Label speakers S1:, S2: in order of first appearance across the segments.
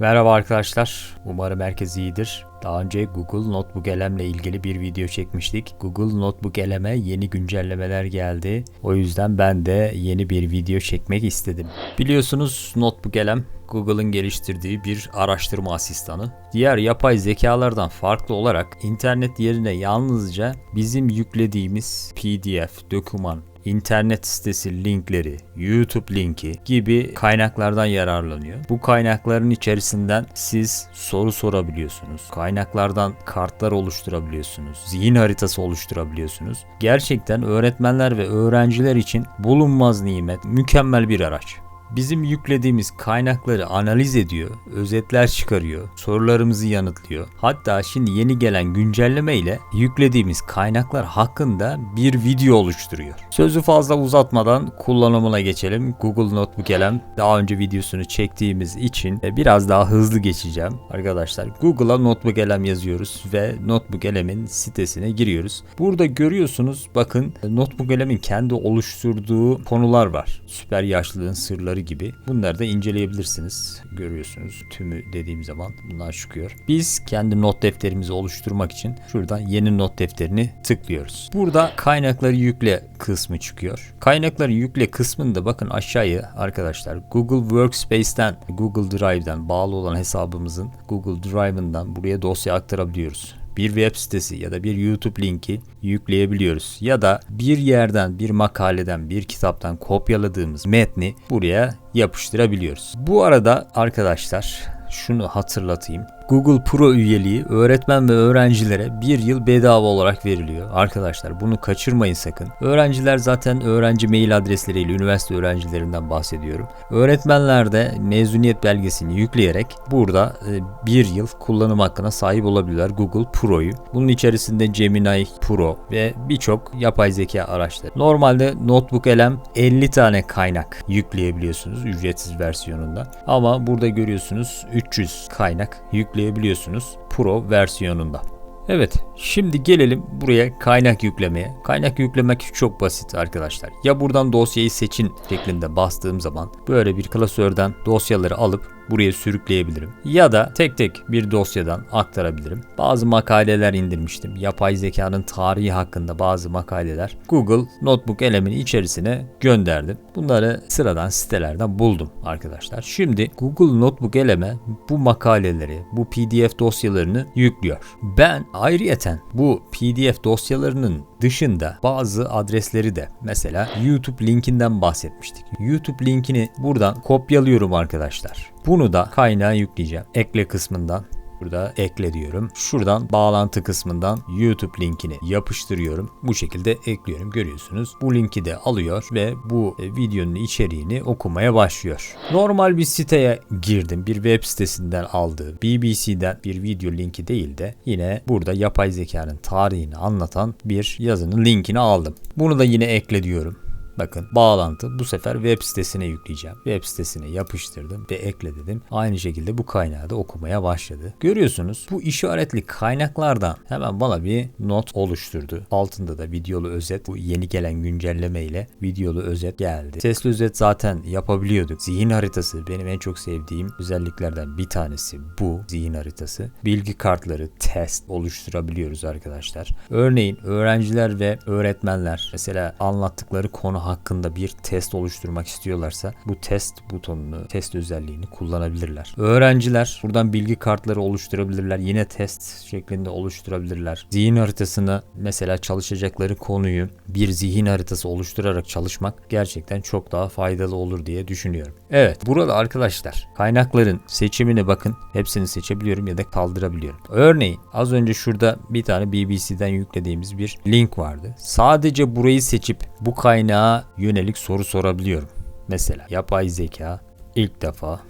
S1: Merhaba arkadaşlar. Umarım herkes iyidir. Daha önce Google Notebook LM ile ilgili bir video çekmiştik. Google Notebook LM'e yeni güncellemeler geldi. O yüzden ben de yeni bir video çekmek istedim. Biliyorsunuz Notebook LM Google'ın geliştirdiği bir araştırma asistanı. Diğer yapay zekalardan farklı olarak internet yerine yalnızca bizim yüklediğimiz PDF, doküman, internet sitesi linkleri, YouTube linki gibi kaynaklardan yararlanıyor. Bu kaynakların içerisinden siz soru sorabiliyorsunuz. Kaynaklardan kartlar oluşturabiliyorsunuz. Zihin haritası oluşturabiliyorsunuz. Gerçekten öğretmenler ve öğrenciler için bulunmaz nimet, mükemmel bir araç bizim yüklediğimiz kaynakları analiz ediyor, özetler çıkarıyor, sorularımızı yanıtlıyor. Hatta şimdi yeni gelen güncelleme ile yüklediğimiz kaynaklar hakkında bir video oluşturuyor. Sözü fazla uzatmadan kullanımına geçelim. Google Notebook LM daha önce videosunu çektiğimiz için biraz daha hızlı geçeceğim. Arkadaşlar Google'a Notebook LM yazıyoruz ve Notebook LM'in sitesine giriyoruz. Burada görüyorsunuz bakın Notebook LM'in kendi oluşturduğu konular var. Süper yaşlılığın sırları gibi. Bunları da inceleyebilirsiniz. Görüyorsunuz tümü dediğim zaman bunlar çıkıyor. Biz kendi not defterimizi oluşturmak için şuradan yeni not defterini tıklıyoruz. Burada kaynakları yükle kısmı çıkıyor. Kaynakları yükle kısmında bakın aşağıya arkadaşlar Google Workspace'ten Google Drive'den bağlı olan hesabımızın Google Drive'ından buraya dosya aktarabiliyoruz bir web sitesi ya da bir YouTube linki yükleyebiliyoruz. Ya da bir yerden, bir makaleden, bir kitaptan kopyaladığımız metni buraya yapıştırabiliyoruz. Bu arada arkadaşlar şunu hatırlatayım. Google Pro üyeliği öğretmen ve öğrencilere bir yıl bedava olarak veriliyor. Arkadaşlar bunu kaçırmayın sakın. Öğrenciler zaten öğrenci mail adresleriyle üniversite öğrencilerinden bahsediyorum. Öğretmenler de mezuniyet belgesini yükleyerek burada e, bir yıl kullanım hakkına sahip olabilirler Google Pro'yu. Bunun içerisinde Gemini Pro ve birçok yapay zeka araçları. Normalde Notebook LM 50 tane kaynak yükleyebiliyorsunuz ücretsiz versiyonunda. Ama burada görüyorsunuz 300 kaynak yükleyebiliyorsunuz yükleyebiliyorsunuz Pro versiyonunda. Evet, şimdi gelelim buraya kaynak yüklemeye. Kaynak yüklemek çok basit arkadaşlar. Ya buradan dosyayı seçin şeklinde bastığım zaman böyle bir klasörden dosyaları alıp buraya sürükleyebilirim. Ya da tek tek bir dosyadan aktarabilirim. Bazı makaleler indirmiştim. Yapay zekanın tarihi hakkında bazı makaleler Google Notebook elemin içerisine gönderdim. Bunları sıradan sitelerden buldum arkadaşlar. Şimdi Google Notebook eleme bu makaleleri, bu PDF dosyalarını yüklüyor. Ben ayrıyeten bu PDF dosyalarının dışında bazı adresleri de mesela YouTube linkinden bahsetmiştik. YouTube linkini buradan kopyalıyorum arkadaşlar. Bunu da kaynağa yükleyeceğim. Ekle kısmından Burada ekle diyorum. Şuradan bağlantı kısmından YouTube linkini yapıştırıyorum. Bu şekilde ekliyorum. Görüyorsunuz. Bu linki de alıyor ve bu e, videonun içeriğini okumaya başlıyor. Normal bir siteye girdim. Bir web sitesinden aldığım BBC'den bir video linki değil de yine burada yapay zekanın tarihini anlatan bir yazının linkini aldım. Bunu da yine ekle diyorum. Bakın bağlantı bu sefer web sitesine yükleyeceğim. Web sitesine yapıştırdım ve ekle dedim. Aynı şekilde bu kaynağı da okumaya başladı. Görüyorsunuz bu işaretli kaynaklardan hemen bana bir not oluşturdu. Altında da videolu özet bu yeni gelen güncelleme ile videolu özet geldi. Sesli özet zaten yapabiliyorduk. Zihin haritası benim en çok sevdiğim özelliklerden bir tanesi bu zihin haritası. Bilgi kartları test oluşturabiliyoruz arkadaşlar. Örneğin öğrenciler ve öğretmenler mesela anlattıkları konu hakkında bir test oluşturmak istiyorlarsa bu test butonunu, test özelliğini kullanabilirler. Öğrenciler buradan bilgi kartları oluşturabilirler. Yine test şeklinde oluşturabilirler. Zihin haritasını mesela çalışacakları konuyu bir zihin haritası oluşturarak çalışmak gerçekten çok daha faydalı olur diye düşünüyorum. Evet burada arkadaşlar kaynakların seçimine bakın. Hepsini seçebiliyorum ya da kaldırabiliyorum. Örneğin az önce şurada bir tane BBC'den yüklediğimiz bir link vardı. Sadece burayı seçip bu kaynağı yönelik soru sorabiliyorum. Mesela yapay zeka ilk defa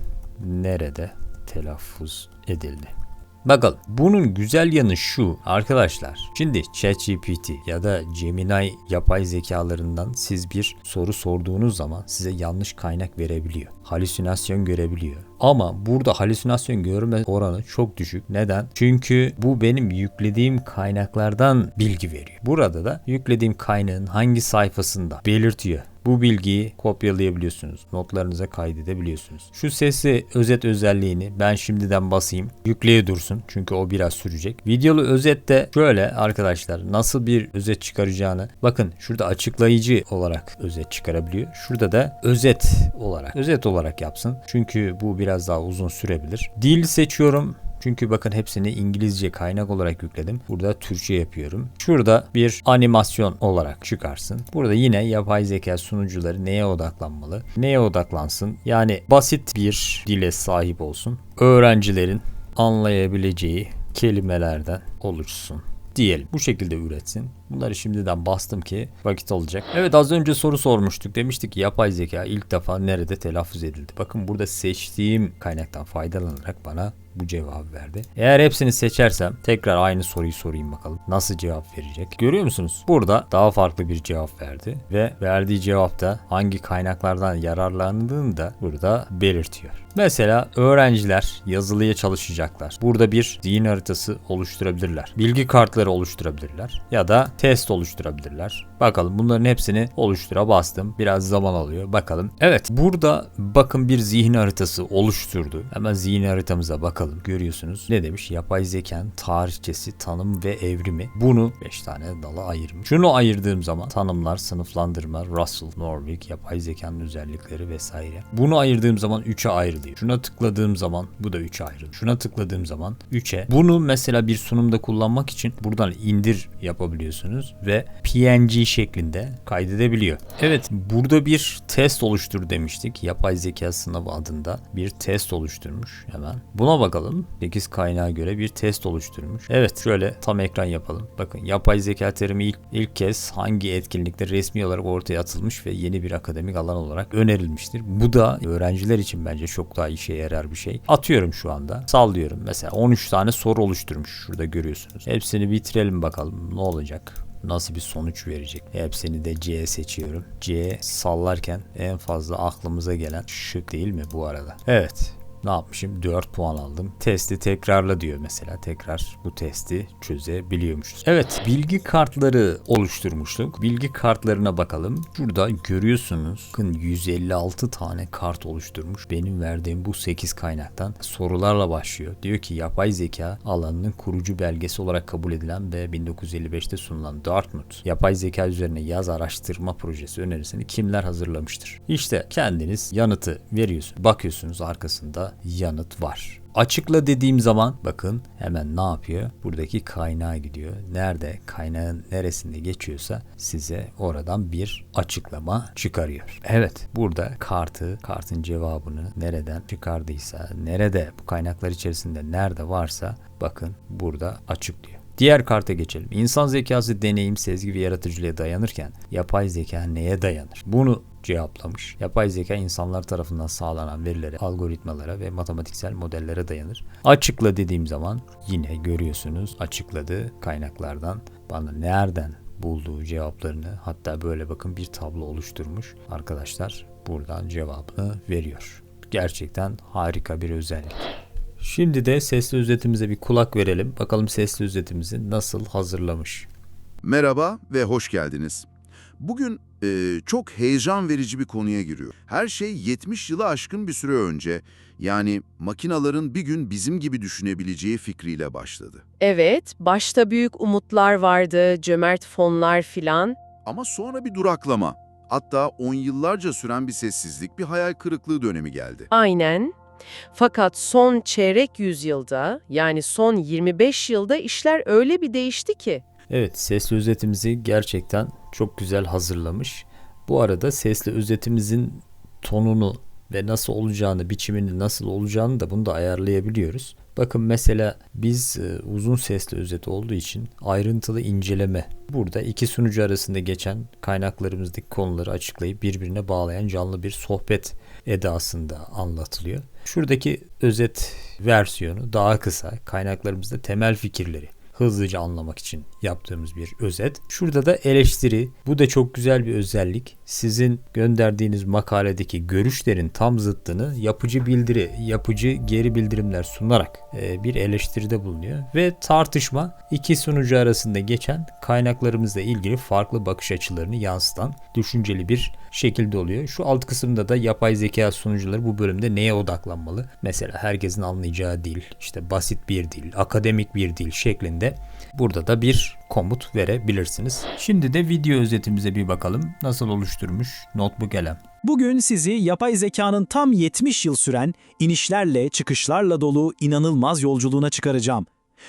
S1: nerede telaffuz edildi? Bakalım bunun güzel yanı şu arkadaşlar. Şimdi ChatGPT ya da Gemini yapay zekalarından siz bir soru sorduğunuz zaman size yanlış kaynak verebiliyor. Halüsinasyon görebiliyor. Ama burada halüsinasyon görme oranı çok düşük. Neden? Çünkü bu benim yüklediğim kaynaklardan bilgi veriyor. Burada da yüklediğim kaynağın hangi sayfasında belirtiyor. Bu bilgiyi kopyalayabiliyorsunuz. Notlarınıza kaydedebiliyorsunuz. Şu sesli özet özelliğini ben şimdiden basayım. Yükleye dursun çünkü o biraz sürecek. Videolu özette şöyle arkadaşlar nasıl bir özet çıkaracağını bakın şurada açıklayıcı olarak özet çıkarabiliyor. Şurada da özet olarak özet olarak yapsın. Çünkü bu biraz daha uzun sürebilir. Dil seçiyorum. Çünkü bakın hepsini İngilizce kaynak olarak yükledim. Burada Türkçe yapıyorum. Şurada bir animasyon olarak çıkarsın. Burada yine yapay zeka sunucuları neye odaklanmalı? Neye odaklansın? Yani basit bir dile sahip olsun. Öğrencilerin anlayabileceği kelimelerden oluşsun diyelim. Bu şekilde üretsin. Bunları şimdiden bastım ki vakit olacak. Evet az önce soru sormuştuk. Demiştik ki yapay zeka ilk defa nerede telaffuz edildi? Bakın burada seçtiğim kaynaktan faydalanarak bana bu cevabı verdi. Eğer hepsini seçersem tekrar aynı soruyu sorayım bakalım. Nasıl cevap verecek? Görüyor musunuz? Burada daha farklı bir cevap verdi ve verdiği cevapta hangi kaynaklardan yararlandığını da burada belirtiyor. Mesela öğrenciler yazılıya çalışacaklar. Burada bir zihin haritası oluşturabilirler. Bilgi kartları oluşturabilirler ya da test oluşturabilirler. Bakalım bunların hepsini oluştura bastım. Biraz zaman alıyor. Bakalım. Evet burada bakın bir zihin haritası oluşturdu. Hemen zihin haritamıza bakalım. Görüyorsunuz. Ne demiş? Yapay zekanın tarihçesi, tanım ve evrimi. Bunu 5 tane dala ayırmış. Şunu ayırdığım zaman tanımlar, sınıflandırma, Russell, Norvig, yapay zekanın özellikleri vesaire. Bunu ayırdığım zaman 3'e ayrılıyor. Şuna tıkladığım zaman bu da 3'e ayrılıyor. Şuna tıkladığım zaman 3'e. Bunu mesela bir sunumda kullanmak için buradan indir yapabiliyorsunuz ve PNG şeklinde kaydedebiliyor. Evet burada bir test oluştur demiştik. Yapay zeka sınavı adında bir test oluşturmuş hemen. Buna bakalım. 8 kaynağa göre bir test oluşturmuş. Evet şöyle tam ekran yapalım. Bakın yapay zeka terimi ilk, ilk kez hangi etkinlikte resmi olarak ortaya atılmış ve yeni bir akademik alan olarak önerilmiştir. Bu da öğrenciler için bence çok daha işe yarar bir şey. Atıyorum şu anda. Sallıyorum. Mesela 13 tane soru oluşturmuş. Şurada görüyorsunuz. Hepsini bitirelim bakalım ne olacak nasıl bir sonuç verecek. Hepsini de C seçiyorum. C sallarken en fazla aklımıza gelen şık değil mi bu arada? Evet ne yapmışım? 4 puan aldım. Testi tekrarla diyor mesela. Tekrar bu testi çözebiliyormuşuz. Evet bilgi kartları oluşturmuştuk. Bilgi kartlarına bakalım. Şurada görüyorsunuz. Bakın 156 tane kart oluşturmuş. Benim verdiğim bu 8 kaynaktan sorularla başlıyor. Diyor ki yapay zeka alanının kurucu belgesi olarak kabul edilen ve 1955'te sunulan Dartmouth yapay zeka üzerine yaz araştırma projesi önerisini kimler hazırlamıştır? İşte kendiniz yanıtı veriyorsunuz. Bakıyorsunuz arkasında yanıt var. Açıkla dediğim zaman bakın hemen ne yapıyor? Buradaki kaynağa gidiyor. Nerede kaynağın neresinde geçiyorsa size oradan bir açıklama çıkarıyor. Evet burada kartı, kartın cevabını nereden çıkardıysa, nerede bu kaynaklar içerisinde nerede varsa bakın burada açıklıyor. Diğer karta geçelim. İnsan zekası deneyim, sezgi ve yaratıcılığa dayanırken yapay zeka neye dayanır? Bunu cevaplamış. Yapay zeka insanlar tarafından sağlanan verilere, algoritmalara ve matematiksel modellere dayanır. Açıkla dediğim zaman yine görüyorsunuz açıkladığı kaynaklardan bana nereden bulduğu cevaplarını hatta böyle bakın bir tablo oluşturmuş arkadaşlar buradan cevabını veriyor. Gerçekten harika bir özellik. Şimdi de sesli özetimize bir kulak verelim. Bakalım sesli özetimizi nasıl hazırlamış.
S2: Merhaba ve hoş geldiniz. Bugün e, çok heyecan verici bir konuya giriyor. Her şey 70 yılı aşkın bir süre önce, yani makinaların bir gün bizim gibi düşünebileceği fikriyle başladı.
S3: Evet, başta büyük umutlar vardı, cömert fonlar filan.
S2: Ama sonra bir duraklama, hatta on yıllarca süren bir sessizlik, bir hayal kırıklığı dönemi geldi.
S3: Aynen. Fakat son çeyrek yüzyılda, yani son 25 yılda işler öyle bir değişti ki.
S1: Evet sesli özetimizi gerçekten çok güzel hazırlamış. Bu arada sesli özetimizin tonunu ve nasıl olacağını, biçimini nasıl olacağını da bunu da ayarlayabiliyoruz. Bakın mesela biz e, uzun sesli özet olduğu için ayrıntılı inceleme. Burada iki sunucu arasında geçen kaynaklarımızdaki konuları açıklayıp birbirine bağlayan canlı bir sohbet edasında anlatılıyor. Şuradaki özet versiyonu daha kısa. Kaynaklarımızda temel fikirleri hızlıca anlamak için yaptığımız bir özet. Şurada da eleştiri. Bu da çok güzel bir özellik. Sizin gönderdiğiniz makaledeki görüşlerin tam zıttını yapıcı bildiri, yapıcı geri bildirimler sunarak e, bir eleştiride bulunuyor ve tartışma iki sunucu arasında geçen kaynaklarımızla ilgili farklı bakış açılarını yansıtan düşünceli bir şekilde oluyor. Şu alt kısımda da yapay zeka sunucuları bu bölümde neye odaklanmalı? Mesela herkesin anlayacağı dil, işte basit bir dil, akademik bir dil şeklinde burada da bir komut verebilirsiniz. Şimdi de video özetimize bir bakalım. Nasıl oluşturmuş Notebook Elem.
S4: Bugün sizi yapay zekanın tam 70 yıl süren inişlerle, çıkışlarla dolu inanılmaz yolculuğuna çıkaracağım.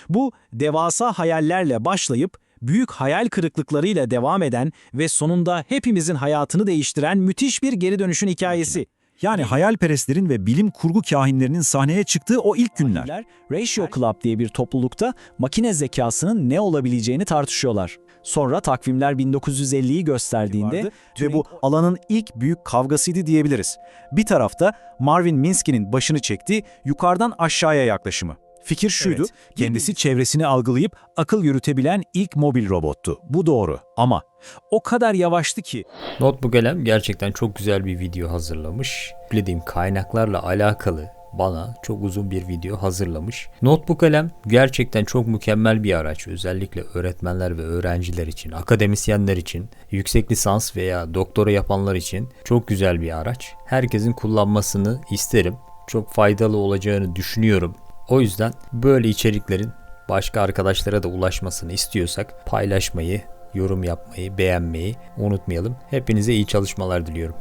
S4: Bu devasa hayallerle başlayıp büyük hayal kırıklıklarıyla devam eden ve sonunda hepimizin hayatını değiştiren müthiş bir geri dönüşün hikayesi.
S5: Yani hayalperestlerin ve bilim kurgu kahinlerinin sahneye çıktığı o ilk günler.
S4: Ratio Club diye bir toplulukta makine zekasının ne olabileceğini tartışıyorlar. Sonra takvimler 1950'yi gösterdiğinde
S5: ve bu alanın ilk büyük kavgasıydı diyebiliriz. Bir tarafta Marvin Minsky'nin başını çektiği yukarıdan aşağıya yaklaşımı. Fikir şuydu,
S4: Evet.
S5: kendisi çevresini algılayıp akıl yürütebilen ilk mobil robottu. Bu doğru ama o kadar yavaştı ki
S1: Notebook Elem gerçekten çok güzel bir video hazırlamış. Bildiğim kaynaklarla alakalı bana çok uzun bir video hazırlamış. Notebook Elem gerçekten çok mükemmel bir araç. Özellikle öğretmenler ve öğrenciler için, akademisyenler için, yüksek lisans veya doktora yapanlar için çok güzel bir araç. Herkesin kullanmasını isterim. Çok faydalı olacağını düşünüyorum. O yüzden böyle içeriklerin başka arkadaşlara da ulaşmasını istiyorsak paylaşmayı, yorum yapmayı, beğenmeyi unutmayalım. Hepinize iyi çalışmalar diliyorum.